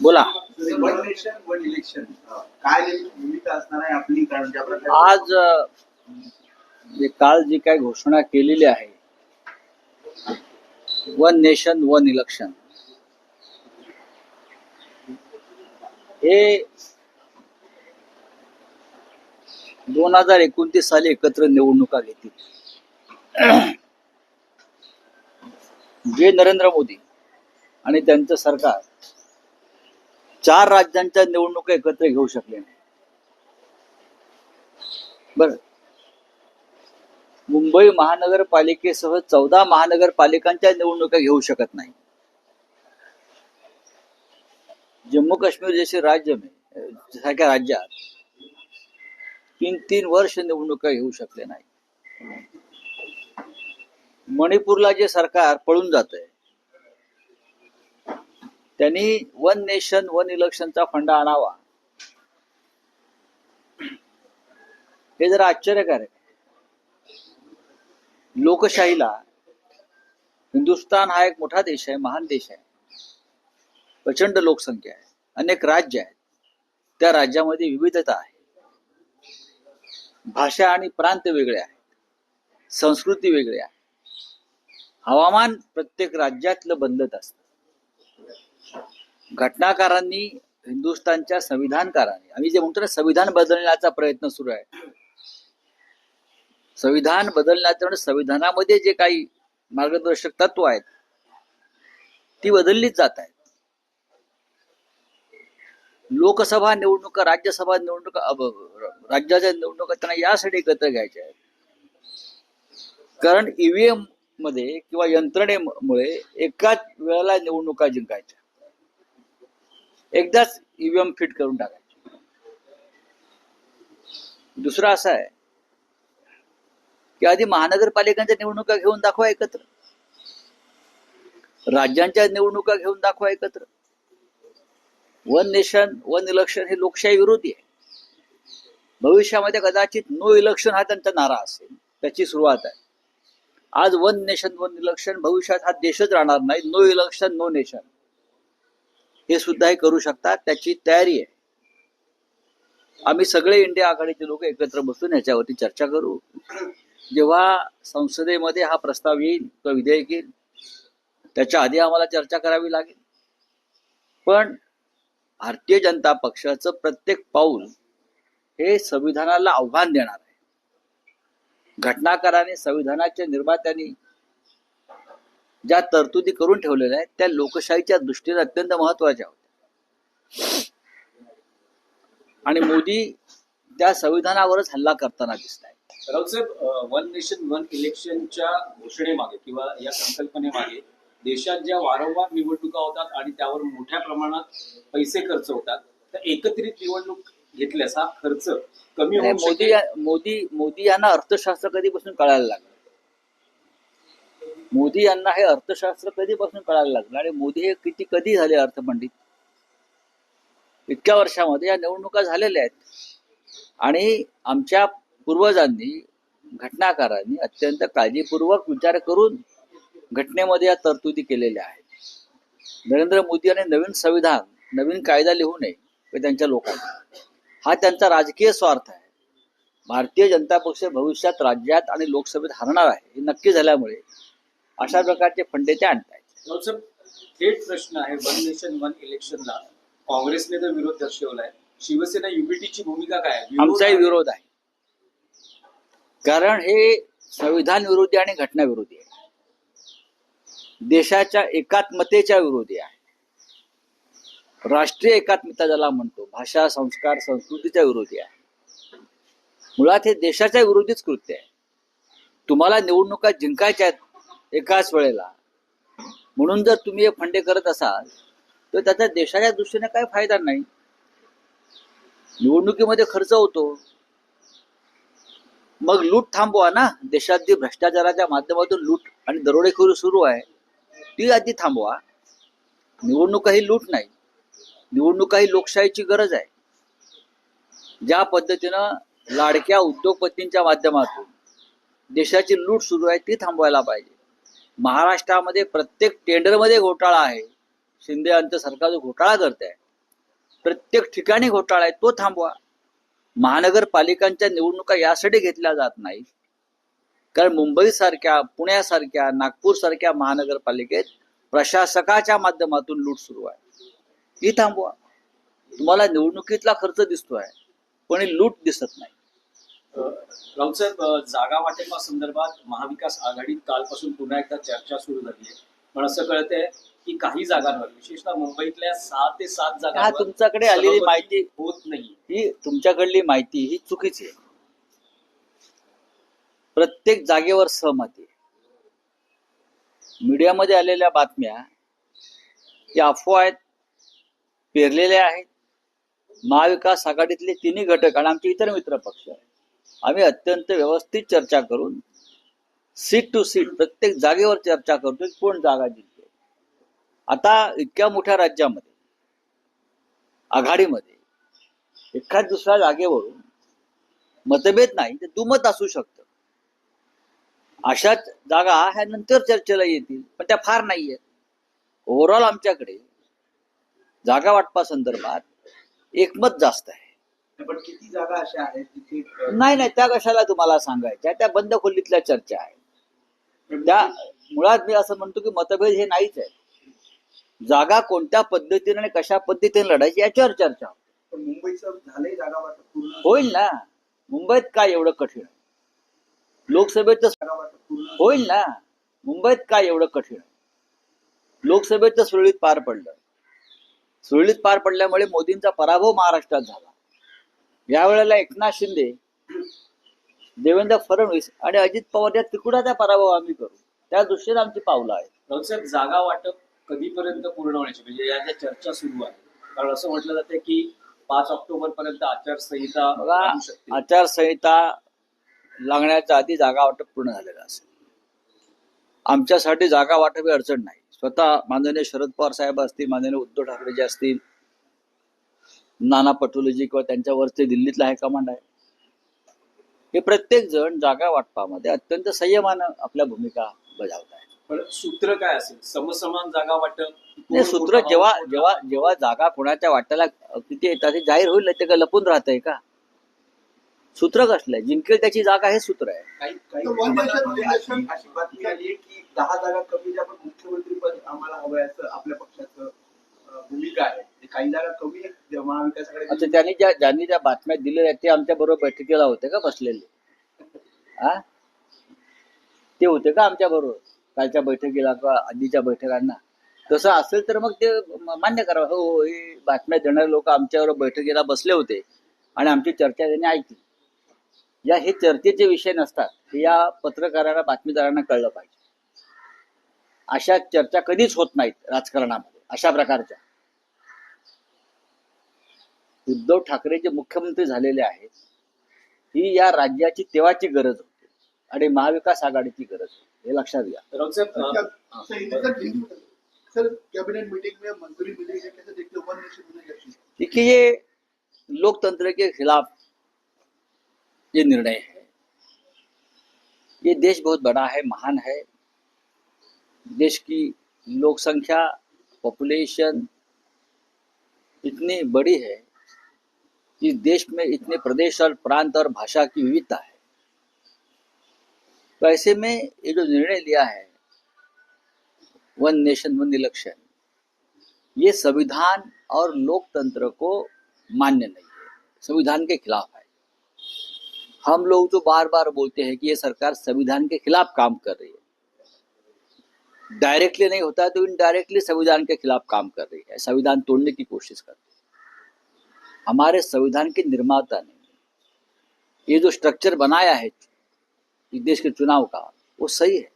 बोला. इलेक्शन काय असणार आहे आपली? आज काल जी काही घोषणा केलेली आहे वन नेशन वन इलेक्शन हे दोन हजार एकोणतीस साली एकत्र निवडणुका घेतील. जे नरेंद्र मोदी आणि त्यांचं सरकार चार राज्यांच्या निवडणुका एकत्र घेऊ शकले नाही. बर. मुंबई महानगरपालिकेसह चौदा महानगरपालिकांच्या निवडणुका घेऊ शकत नाही. जम्मू काश्मीर जसे राज्य सारख्या राज्यात तीन तीन वर्ष निवडणुका घेऊ शकले नाही मणिपूरला जे सरकार पळून जात आहे त्यांनी वन नेशन वन इलेक्शनचा फंडा आणावा. हे जरा आश्चर्यकारक लोकशाहीला हिंदुस्थान हा एक मोठा देश आहे महान देश आहे. प्रचंड लोकसंख्या आहे. अनेक राज्य आहेत. त्या राज्यामध्ये विविधता आहे. भाषा आणि प्रांत वेगळे आहेत. संस्कृती वेगळी आहे. हवामान प्रत्येक राज्यातलं बदलत असतं. घटनाकारांनी हिंदुस्थानच्या संविधानकारांनी आम्ही जे म्हणतो ना संविधान बदलण्याचा प्रयत्न सुरू आहे. संविधान बदलण्याचं संविधानामध्ये जे काही मार्गदर्शक तत्व आहेत ती बदललीच जात आहेत. लोकसभा निवडणुका राज्यसभा निवडणुका राज्याच्या निवडणुका त्यांना यासाठी एकत्र घ्यायच्या आहेत. कारण ईव्हीएममध्ये किंवा यंत्रणेमुळे एकाच वेळेला निवडणुका जिंकायच्या. एकदाच ईव्हीएम फिट करून टाकायचे. दुसरा असा आहे की आधी महानगरपालिकांच्या निवडणुका घेऊन दाखवा एकत्र. राज्यांच्या निवडणुका घेऊन दाखवा एकत्र. वन नेशन वन इलेक्शन हे लोकशाही विरोधी आहे. भविष्यामध्ये कदाचित नो इलेक्शन हा त्यांचा नारा असेल त्याची सुरुवात आहे. आज वन नेशन वन इलेक्शन भविष्यात हा देशच राहणार नाही. No election no nation. हे सुद्धा हे करू शकतात. त्याची तयारी आहे. आम्ही सगळे इंडिया आघाडीचे लोक एकत्र बसून याच्यावरती चर्चा करू. जेव्हा संसदेमध्ये हा प्रस्ताव येईल किंवा विधेयक येईल त्याच्या आधी आम्हाला चर्चा करावी लागेल. पण भारतीय जनता पक्षाचं प्रत्येक पाऊल हे संविधानाला आव्हान देणार आहे. घटनाकाराने संविधानाच्या निर्मात्यांनी ज्या तरतुदी करून ठेवलेल्या आहेत त्या लोकशाहीच्या दृष्टीने अत्यंत महत्त्वाच्या होत्या. आणि मोदी त्या संविधानावरच हल्ला करताना दिसत आहेत राऊतसाहेब वन नेशन वन इलेक्शनच्या घोषणेमागे किंवा या संकल्पनेमागे देशात ज्या वारंवार निवडणुका होतात आणि त्यावर मोठ्या प्रमाणात पैसे खर्च होतात तर एकत्रित निवडणूक घेतल्यास हा खर्च कमी मोदी मोदी मोदी यांना अर्थशास्त्र कधीपासून कळायला लागलं? मोदी यांना हे अर्थशास्त्र कधीपासून कळायला लागलं? आणि मोदी हे किती कधी झाले अर्थपंडित? इतक्या वर्षामध्ये या निवडणुका झालेल्या आहेत. आणि आमच्या पूर्वजांनी घटनाकारांनी अत्यंत काळजीपूर्वक विचार करून घटनेमध्ये या तरतुदी केलेल्या आहेत. नरेंद्र मोदी यांनी नवीन संविधान नवीन कायदा लिहू नये त्यांच्या लोकांना. हा त्यांचा राजकीय स्वार्थ आहे. भारतीय जनता पक्ष भविष्यात राज्यात आणि लोकसभेत हरणार आहे हे नक्की झाल्यामुळे अशा प्रकारचे फंडे ते आणतायत. थेट प्रश्न आहे वन नेशन वन इलेक्शनला काँग्रेसने तर विरोध दर्शवलाय. शिवसेना युबीटीची भूमिका काय आमचाही? विरोध आहे. कारण हे संविधान विरोधी आणि घटना विरोधी आहे. देशाच्या एकात्मतेच्या विरोधी आहे. राष्ट्रीय एकात्मता ज्याला म्हणतो भाषा संस्कार संस्कृतीच्या विरोधी आहे. मुळात हे देशाच्या विरोधीच कृत्य आहे. तुम्हाला निवडणुका जिंकायच्या आहेत एकाच वेळेला. म्हणून जर तुम्ही हे फंडे करत असाल तर त्याचा देशाच्या दृष्टीने काय फायदा नाही. निवडणुकीमध्ये खर्च होतो. मग लूट थांबवा ना. देशात भ्रष्टाचाराच्या माध्यमातून लूट आणि दरोडेखोरी सुरू आहे. ती आधी थांबवा. निवडणुका ही लूट नाही. निवडणुका ही लोकशाहीची गरज आहे. ज्या पद्धतीनं लाडक्या उद्योगपतींच्या माध्यमातून देशाची लूट सुरू आहे ती थांबवायला पाहिजे. महाराष्ट्रामध्ये प्रत्येक टेंडरमध्ये घोटाळा आहे. शिंदे यांचं सरकार जो घोटाळा करत आहे प्रत्येक ठिकाणी घोटाळा आहे तो थांबवा. महानगरपालिकांच्या निवडणुका यासाठी घेतल्या जात नाही कारण मुंबईसारख्या पुण्यासारख्या नागपूरसारख्या महानगरपालिकेत प्रशासकाच्या माध्यमातून लूट सुरू आहे. ही थांबवा. तुम्हाला निवडणुकीतला खर्च दिसतो आहे पण ही लूट दिसत नाही. राऊत साहेब अ, जागा वाटपासंदर्भात महाविकास आघाडीत कालपासून पुन्हा एकदा चर्चा सुरू झाली आहे. पण असं कळतंय की काही जागांवर विशेषतः मुंबईतल्या सहा ते सात हा जागांवर तुमच्याकडे आलेली माहिती होत नाही ही तुमच्याकडली माहिती ही चुकीची आहे. प्रत्येक जागेवर सहमती मीडियामध्ये आलेल्या बातम्या या अफवा आहेत पेरलेल्या आहेत. महाविकास आघाडीतले तिन्ही घटक आणि आमचे इतर मित्र पक्ष आहेत. आम्ही अत्यंत व्यवस्थित चर्चा करून सीट टू सीट प्रत्येक जागेवर चर्चा करतो की कोण जागा जिंकते आता इतक्या मोठ्या राज्यामध्ये आघाडीमध्ये एखाद दुसऱ्या जागेवरून मतभेद नाही ते दुमत असू शकतं. अशाच जागा ह्या नंतर चर्चेला येतील पण त्या फार नाहीयेत. ओव्हरऑल आमच्याकडे जागा वाटपा संदर्भात एकमत जास्त आहे. पण किती जागा अशा आहेत तिथे अ, नाही नाही त्या कशाला तुम्हाला सांगायच्या? त्या बंद खोलीतल्या चर्चा आहेत. त्या मुळात मी असं म्हणतो की मतभेद हे नाहीच आहे जागा कोणत्या पद्धतीने आणि कशा पद्धतीने लढायची याच्यावर चर्चा होते. पण मुंबईचं झालंय जागा वाटप पूर्ण. होईल ना. मुंबईत काय एवढं कठीण आहे? लोकसभेचं होईल ना. मुंबईत काय एवढं कठीण आहे? लोकसभेचं सुरळीत पार पडलं. सुरळीत पार पडल्यामुळे मोदींचा पराभव महाराष्ट्रात झाला. यावेळेला एकनाथ शिंदे देवेंद्र फडणवीस आणि अजित पवार या त्रिकुटाचा पराभव आम्ही करू. त्या दृष्टीने आमची पावलं आहेत. जागा वाटप कधीपर्यंत पूर्ण होण्याची? म्हणजे या ज्या चर्चा सुरू आहे कारण असं म्हटलं जातं की पाच ऑक्टोबर पर्यंत आचारसंहिता आचारसंहिता लागण्याच्या आधी जागा वाटप पूर्ण झालेलं असेल. आमच्यासाठी जागा वाटप ही अडचण नाही. स्वतः माननीय शरद पवार साहेब असतील माननीय उद्धव ठाकरे जे असतील नाना पटोलेजी किंवा त्यांच्यावरचे दिल्लीतला हायकमांड आहे. हे प्रत्येक जण जागा वाटपामध्ये अत्यंत संयमानं आपल्या भूमिका बजावत आहे पण सूत्र काय असेल? समसमान जागा वाटप? नाही सूत्र जेव्हा जेव्हा जेव्हा जागा कोणाच्या वाट्याला किती येतात हे जाहीर होईल ते का लपून राहतंय का? सूत्र कसलंय जिंकेल त्याची जागा हे सूत्र आहे. दहा जागा कमी पण मुख्यमंत्री पद आम्हाला असं आपल्या पक्षाचं भूमिका आहे. ते काही कमी त्यांनी ज्या ज्यांनी ज्या बातम्या दिलेल्या आहेत ते आमच्या बरोबर बैठकीला होते का बसलेले? हा? ते होते का आमच्या बरोबर? कालच्या बैठकीला किंवा आधीच्या बैठकांना? तसं असेल तर मग ते मान्य करा हो, हो हे बातम्या देणारे लोक आमच्याबरोबर बैठकीला बसले होते आणि आमची चर्चा त्यांनी ऐकली. या हे चर्चेचे विषय नसतात. हे या पत्रकारांना बातमीदारांना कळलं पाहिजे. अशा चर्चा कधीच होत नाहीत राजकारणामध्ये. अशा प्रकारच्या. उद्धव ठाकरे जे मुख्यमंत्री झालेले आहेत ही या राज्याची तेव्हाची गरज होती आणि महाविकास आघाडीची गरज होती. हे लक्षात घ्या. अ, हा, ये लोकतंत्र के खिलाफ ये निर्णय है ये देश बहुत बड़ा है महान है देश की लोकसंख्या पॉपुलेशन इतनी बड़ी है कि देश में इतने प्रदेश और प्रांत और भाषा की विविधता है। तो ऐसे में ये जो निर्णय लिया है, वन नेशन, वन इलेक्शन, ये संविधान और लोकतंत्र को मान्य नहीं है। संविधान के खिलाफ है। हम लोग जो बार बार बोलते हैं कि ये सरकार संविधान के खिलाफ काम कर रही है। डायरेक्टली नहीं होता है तो इनडायरेक्टली संविधान के खिलाफ काम कर रही है। संविधान तोड़ने की कोशिश कर रही है। हमारे संविधान के निर्माता ने ये जो स्ट्रक्चर बनाया है देश के चुनाव का, वो सही है।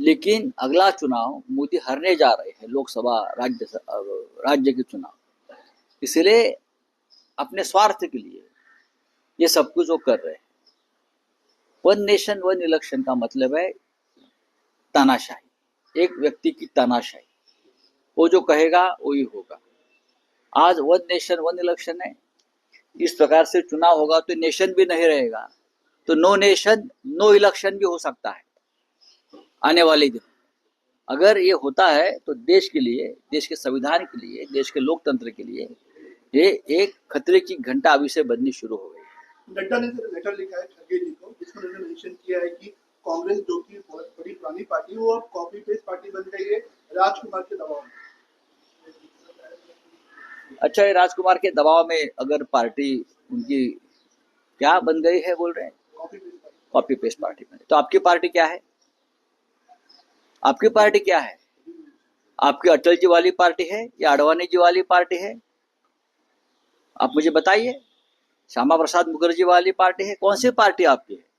लेकिन अगला चुनाव मोदी हारने जा रहे हैं, लोकसभा, राज्य राज्य के चुनाव। इसलिए अपने स्वार्थ के लिए ये सब कुछ वो कर रहे हैं। वन नेशन वन इलेक्शन का मतलब है तानाशाही। एक व्यक्ति की तानाशाही वो जो कहेगा, वही होगा। आज वन नेशन, वन इलेक्शन है। इस प्रकार से चुनाव होगा तो नेशन भी नहीं रहेगा। तो नो नेशन, नो इलेक्शन भी हो सकता है आने वाले दिन। अगर ये होता है तो देश के लिए, देश के संविधान के लिए, देश के लोकतंत्र के लिए, ये एक खतरे की घंटा अभी से बजनी शुरू हो गई नड्डा ने लेटर लिखा है खरगे जी को जिसमें उन्होंने मेंशन किया है कि कांग्रेस जो कि बहुत बड़ी पुरानी पार्टी वो अब कॉपी पेस्ट पार्टी बन गई है राजकुमार के दबाव में। अच्छा ये राजकुमार के दबाव में अगर पार्टी उनकी क्या बन गई है बोल रहे हैं? Copy paste party. में। तो आपकी पार्टी क्या है? आपकी पार्टी क्या है? आपकी अटल जी वाली पार्टी है या अडवाणी जी वाली पार्टी है? आप मुझे बताइए। श्यामा प्रसाद मुखर्जी वाली पार्टी है? कौन सी पार्टी आपकी है?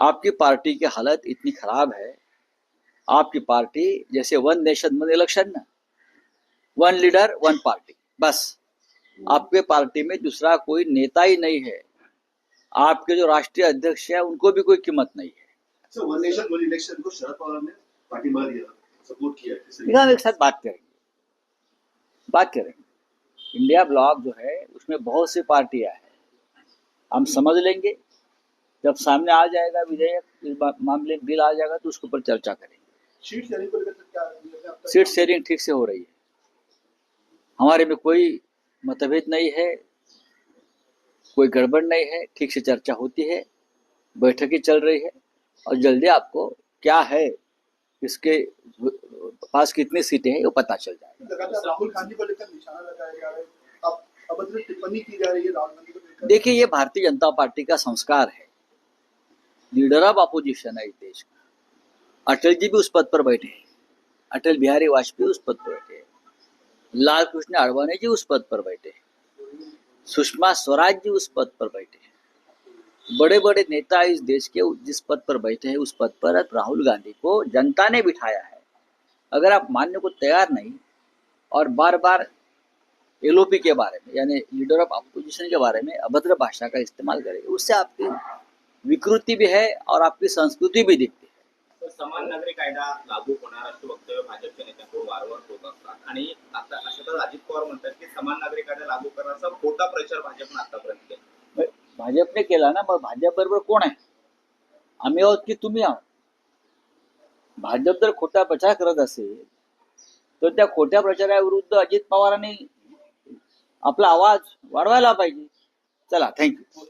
आपकी पार्टी की हालत इतनी खराब है। आपकी पार्टी जैसे वन नेशन वन इलेक्शन ना वन लीडर वन पार्टी बस। आपके पार्टी में दूसरा कोई नेता ही नहीं है। आपके जो राष्ट्रीय अध्यक्ष है उनको भी कोई कीमत नहीं है। नेशन वन इलेक्शन को शरद पवार ने पार्टी दिया सपोर्ट किया हम एक साथ बात करेंगे। बात करेंगे। इंडिया ब्लॉक जो है उसमें बहुत सी पार्टियाँ हैं। हम समझ लेंगे। जब सामने आ जाएगा विधेयक इस मामले में बिल आ जाएगा तो उसके ऊपर चर्चा करेंगे। सीट शेयरिंग ठीक से हो रही है। हमारे में कोई मतभेद नहीं है कोई गड़बड़ नहीं है ठीक से चर्चा होती है बैठकें चल रही है और जल्दी आपको क्या है इसके पास कितनी सीटें हैं वो पता चल जाएगा। राहुल गांधी को लेकर निशाना लगाया जा रहा है। अब टिप्पणी की जा रही है राहुल गांधी को देखिए ये भारतीय जनता पार्टी का संस्कार है। लीडर ऑफ़ अपोजिशन है इस देश का। अटल जी भी उस पद पर बैठे हैं। अटल बिहारी वाजपेयी उस पद पर बैठे हैं। लाल कृष्ण आडवाणी जी उस पद पर बैठे हैं। सुषमा स्वराज जी उस पद पर बैठे हैं। बड़े बड़े नेता इस देश के जिस पद पर बैठे हैं, उस पद पर राहुल गांधी को जनता ने बिठाया है। अगर आप मानने को तैयार नहीं और बार बार एलओपी के बारे में, यानी लीडर ऑफ़ अपोजिशन के बारे में अभद्र भाषा का इस्तेमाल करेंगे उससे आपकी विकृति भी है और आपकी संस्कृति भी दिखती है। समान नागरी कायदा लागू होणार असे वक्तव्य भाजपच्या नेत्यांकडून वारंवार होत असतात. आणि आता अशातच अजित पवार म्हणतात की समान नागरी कायदा लागू करण्याचा खोटा प्रचार भाजपनं आतापर्यंत केला. भाजपने केला ना मग भाजप बरोबर कोण आहे? आम्ही आहोत की तुम्ही आहोत? भाजप जर खोटा प्रचार करत असेल तर त्या खोट्या प्रचाराविरुद्ध अजित पवारांनी आपला आवाज वाढवायला पाहिजे. चला थँक्यू